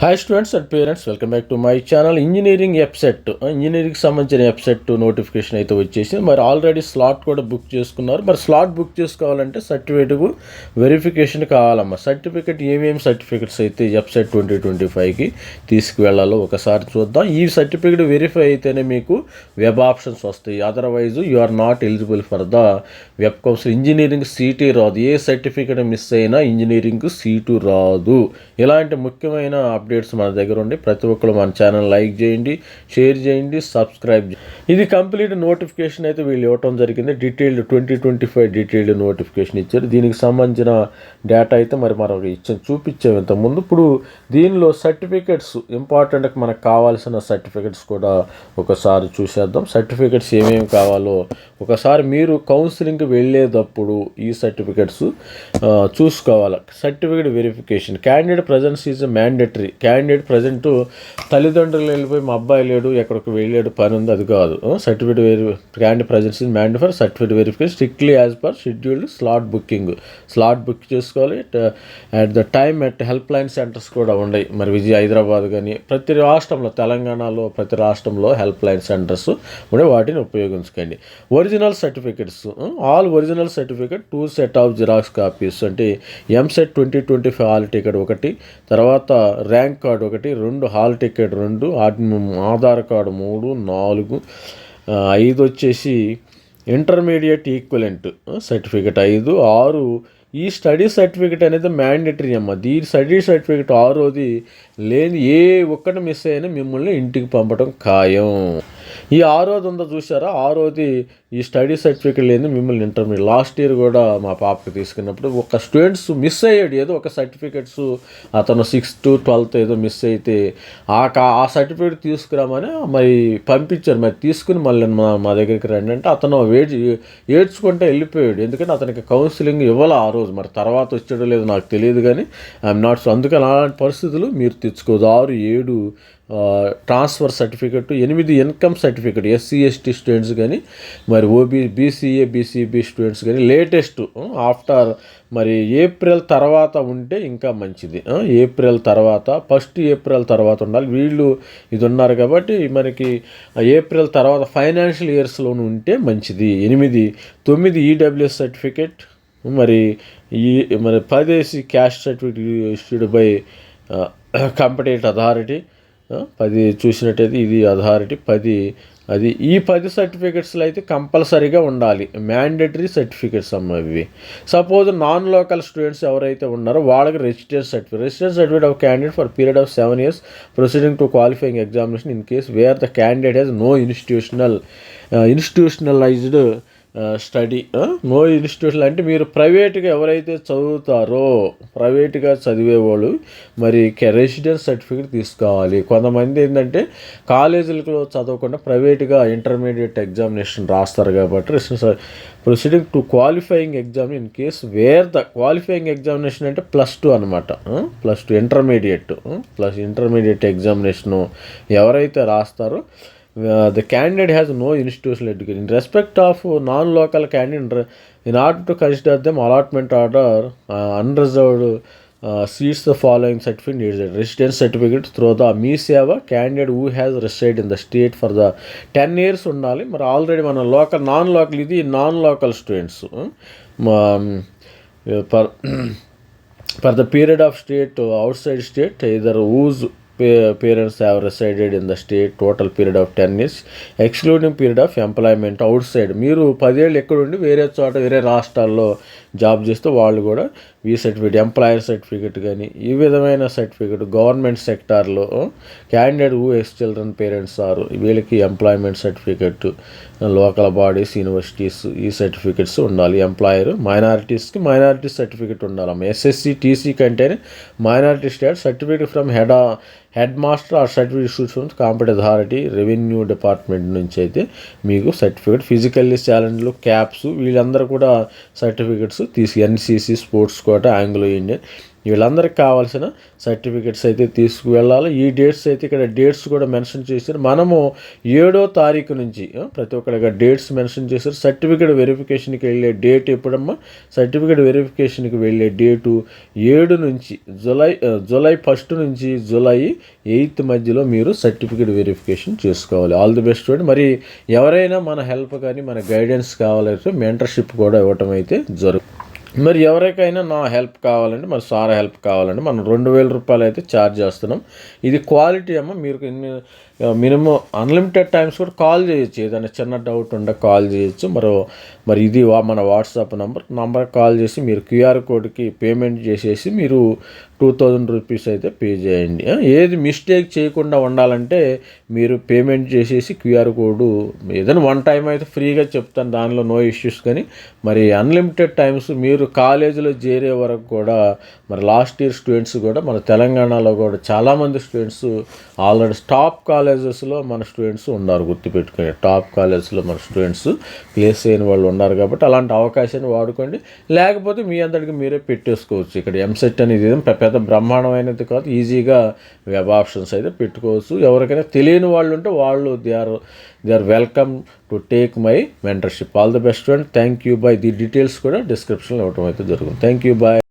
Hi students and parents welcome back to my channel engineering website engineering సంబంధించిన website notification అయితే వచ్చేసింది. మరి already slot కూడా book చేసుకున్నారు. మరి స్లాట్ బుక్ చేసుకోవాలంటే సర్టిఫికేట్కు వెరిఫికేషన్ కావాలమ్మా. సర్టిఫికేట్ ఏమేమి సర్టిఫికేట్స్ అయితే వెబ్సైట్ ట్వంటీ ట్వంటీ ఫైవ్కి తీసుకువెళ్ళాలో ఒకసారి చూద్దాం. ఈ సర్టిఫికేట్ వెరిఫై అయితేనే మీకు వెబ్ ఆప్షన్స్ వస్తాయి. Otherwise you are not eligible for the web council engineering CT రాదు. ఏ సర్టిఫికేట్ మిస్ అయినా ఇంజనీరింగ్ సీటు రాదు. ఇలాంటి ముఖ్యమైన అప్డేట్స్ మన దగ్గర ఉండి ప్రతి ఒక్కరు మన ఛానల్ లైక్ చేయండి షేర్ చేయండి సబ్స్క్రైబ్ చేయండి ఇది కంప్లీట్ నోటిఫికేషన్ అయితే వీళ్ళు ఇవ్వటం జరిగింది. Detailed twenty twenty five detailed notification ఇచ్చారు. దీనికి సంబంధించిన డేటా అయితే మరి మనం ఇచ్చాం చూపించాం ఇంతకుముందు ఇప్పుడు దీనిలో సర్టిఫికెట్స్ ఇంపార్టెంట్ మనకు కావాల్సిన సర్టిఫికెట్స్ కూడా ఒకసారి చూసేద్దాం. సర్టిఫికెట్స్ ఏమేమి కావాలో ఒకసారి మీరు కౌన్సిలింగ్కి వెళ్ళేటప్పుడు ఈ సర్టిఫికెట్స్ చూసుకోవాలి. Certificate verification. Candidate presence is mandatory. Candidate present తల్లిదండ్రులు వెళ్ళిపోయి మా అబ్బాయి లేడు ఎక్కడికి వెళ్ళాడు పని ఉంది అది కాదు. సర్టిఫికేట్ వెరి candidate presence in మ్యాండ్ for certificate verification strictly as per scheduled slot booking slot book చేసుకోవాలి. At the time at help line centres కూడా ఉన్నాయి మరి విజయ హైదరాబాద్ కానీ ప్రతి రాష్ట్రంలో తెలంగాణలో ప్రతి రాష్ట్రంలో హెల్ప్ లైన్ సెంటర్స్ ఉండే. వాటిని ఉపయోగించుకోండి. Original certificates all original certificate two set of xerox copies అంటే EAMCET twenty twenty five hall ticket ఒకటి తర్వాత ర్యాంక్ కార్డు ఒకటి రెండు హాల్ టికెట్ రెండు ఆధార్ కార్డు మూడు నాలుగు ఐదు వచ్చేసి ఇంటర్మీడియట్ ఈక్వలెంట్ సర్టిఫికెట్ ఐదు ఆరు ఈ స్టడీ సర్టిఫికెట్ అనేది మ్యాండేటరీ అమ్మ. దీని స్టడీ సర్టిఫికెట్ ఆరోది లేని ఏ ఒక్కటి మిస్ అయినా మిమ్మల్ని ఇంటికి పంపడం ఖాయం. ఈ ఆరోది ఉందో చూసారా ఆరోది ఈ స్టడీ సర్టిఫికెట్ లేని మిమ్మల్ని ఇంటర్మీడియట్ లాస్ట్ ఇయర్ కూడా మా పాపకి తీసుకున్నప్పుడు ఒక స్టూడెంట్స్ మిస్ అయ్యాడు. ఏదో ఒక సర్టిఫికెట్స్ అతను సిక్స్త్ ట్వెల్త్ ఏదో మిస్ అయితే ఆ కా ఆ సర్టిఫికేట్ తీసుకురామని మరి పంపించారు. మరి తీసుకుని మళ్ళీ మా మా దగ్గరికి రండి అంటే అతను వేడి ఏడ్చుకుంటే వెళ్ళిపోయాడు. ఎందుకంటే అతనికి కౌన్సిలింగ్ ఇవ్వాలి ఆ రోజు. మరి తర్వాత వచ్చాడో లేదో నాకు తెలియదు కానీ ఐఎమ్ నాట్ అందుకని అలాంటి పరిస్థితులు మీరు తెచ్చుకోదు ఆరు ఏడు ట్రాన్స్ఫర్ సర్టిఫికెట్ ఎనిమిది income certificate SC ST students కానీ మరి ఓబీ బీసీఏ బీసీబీ స్టూడెంట్స్ కానీ లేటెస్ట్ ఆఫ్టర్ మరి ఏప్రిల్ తర్వాత ఉంటే ఇంకా మంచిది. ఏప్రిల్ తర్వాత ఫస్ట్ ఏప్రిల్ తర్వాత ఉండాలి. వీళ్ళు ఇది ఉన్నారు కాబట్టి మనకి ఏప్రిల్ తర్వాత ఫైనాన్షియల్ ఇయర్స్లో ఉంటే మంచిది. ఎనిమిది తొమ్మిది ఈడబ్ల్యూఎస్ సర్టిఫికెట్ మరి ఈ మరి పదేసి caste certificate issued by competent authority పది చూసినట్టయితే ఇది అథారిటీ పది. అది ఈ పది సర్టిఫికెట్స్లో అయితే కంపల్సరీగా ఉండాలి. మ్యాండేటరీ సర్టిఫికెట్స్ అమ్మ ఇవి. సపోజ్ నాన్ లోకల్ స్టూడెంట్స్ ఎవరైతే ఉన్నారో వాళ్ళకి residence certificate residence certificate of candidate for period of seven years proceeding to qualifying examination in case where the candidate has no institutional institutionalized study no institution అంటే మీరు ప్రైవేట్గా ఎవరైతే చదువుతారో ప్రైవేట్గా చదివేవాళ్ళు మరి రెసిడెన్స్ సర్టిఫికేట్ తీసుకోవాలి. కొంతమంది ఏంటంటే కాలేజీలలో చదవకుండా ప్రైవేట్గా ఇంటర్మీడియట్ ఎగ్జామినేషన్ రాస్తారు కాబట్టి residence proceeding to qualifying exam in case where the qualifying examination అంటే ప్లస్ టూ అనమాట plus two intermediate plus intermediate examination ఎవరైతే రాస్తారో the candidate has no institutional education in respect of non local candidate in order to consider them allotment order unreserved seats the following certificate needs residence certificate through the Mee Seva candidate who has resided in the state for the ten years ఉండాలి. మరి already మన local non local ఇది non local students for for the period of state outside state either whose parents have resided in the state total period of ten years excluding period of employment outside మీరు పదేళ్ళు ఎక్కడుండి వేరే చోట వేరే రాష్ట్రాల్లో job చేస్తే వాళ్ళు కూడా ఈ సర్టిఫికేట్ ఎంప్లాయర్ సర్టిఫికేట్ కానీ ఈ విధమైన సర్టిఫికేట్ గవర్నమెంట్ సెక్టార్లో candidate who ex children parents ఆరు వీళ్ళకి employment certificate local bodies universities ఈ సర్టిఫికెట్స్ ఉండాలి. ఎంప్లాయర్ మైనారిటీస్కి మైనారిటీ సర్టిఫికేట్ ఉండాలి. SSC TC కంటేనే minority state certificate from head head master or certificate institutions competent authority revenue department నుంచి అయితే మీకు సర్టిఫికేట్ ఫిజికల్లీ ఛాలెంజ్లు క్యాప్స్ వీళ్ళందరూ కూడా సర్టిఫికెట్స్ తీసి NCC sports quota Anglo Indian. వీళ్ళందరికీ కావాల్సిన సర్టిఫికెట్స్ అయితే తీసుకువెళ్ళాలి. ఈ డేట్స్ అయితే ఇక్కడ డేట్స్ కూడా మెన్షన్ చేశారు. మనము ఏడో తారీఖు నుంచి ప్రతి ఒక్కరిగా డేట్స్ మెన్షన్ చేశారు. సర్టిఫికేట్ వెరిఫికేషన్కి వెళ్ళే డేట్ ఎప్పుడమ్మా? సర్టిఫికేట్ వెరిఫికేషన్కి వెళ్ళే డేటు ఏడు నుంచి జులై జులై ఫస్ట్ నుంచి జులై ఎయిత్ మధ్యలో మీరు సర్టిఫికేట్ వెరిఫికేషన్ చేసుకోవాలి. ఆల్ ది బెస్ట్ అండి మరి ఎవరైనా మన హెల్ప్ కానీ మన గైడెన్స్ కావాలంటే మెంటర్షిప్ కూడా ఇవ్వటం అయితే జరుగుతుంది మరి ఎవరికైనా నా హెల్ప్ కావాలంటే మరి సార్ హెల్ప్ కావాలంటే మనం రెండు వేల రూపాయలు అయితే ఛార్జ్ చేస్తున్నాం. ఇది క్వాలిటీ అమ్మ మీరు మినిమం అన్లిమిటెడ్ టైమ్స్ కూడా కాల్ చేయొచ్చు. ఏదైనా చిన్న డౌట్ ఉంటే కాల్ చేయొచ్చు. మరి మరి ఇది వా- మన వాట్సాప్ నంబర్ నంబర్ కాల్ చేసి మీరు క్యూఆర్ కోడ్కి పేమెంట్ చేసేసి మీరు టూ థౌజండ్ రూపీస్ అయితే పే చేయండి. ఏది మిస్టేక్ చేయకుండా ఉండాలంటే మీరు పేమెంట్ చేసేసి క్యూఆర్ కోడ్. ఏదైనా వన్ టైం అయితే ఫ్రీగా చెప్తాను దానిలో నో ఇష్యూస్ కానీ. మరి అన్లిమిటెడ్ టైమ్స్ మీరు కాలేజీలో చేరే వరకు కూడా మరి లాస్ట్ ఇయర్ స్టూడెంట్స్ కూడా మన తెలంగాణలో కూడా చాలామంది స్టూడెంట్స్ ఆల్రెడీ టాప్ కాలేజెస్లో మన స్టూడెంట్స్ ఉన్నారు గుర్తుపెట్టుకొని టాప్ కాలేజెస్లో మన స్టూడెంట్స్ ప్లేస్ అయిన వాళ్ళు ఉన్నారు కాబట్టి అలాంటి అవకాశాన్ని వాడుకోండి. లేకపోతే మీ అందరికి మీరే పెట్టేసుకోవచ్చు. ఇక్కడ ఎంసెట్ అనేది పెద్ద బ్రహ్మాండమైనది కాదు ఈజీగా వెబ్ ఆప్షన్స్ అయితే పెట్టుకోవచ్చు. ఎవరికైనా తెలియని వాళ్ళు ఉంటే వాళ్ళు they are they are welcome to take my mentorship all the best friend thank you bye the details కూడా డిస్క్రిప్షన్లో ఇవ్వడం అయితే జరుగుతుంది. Thank you bye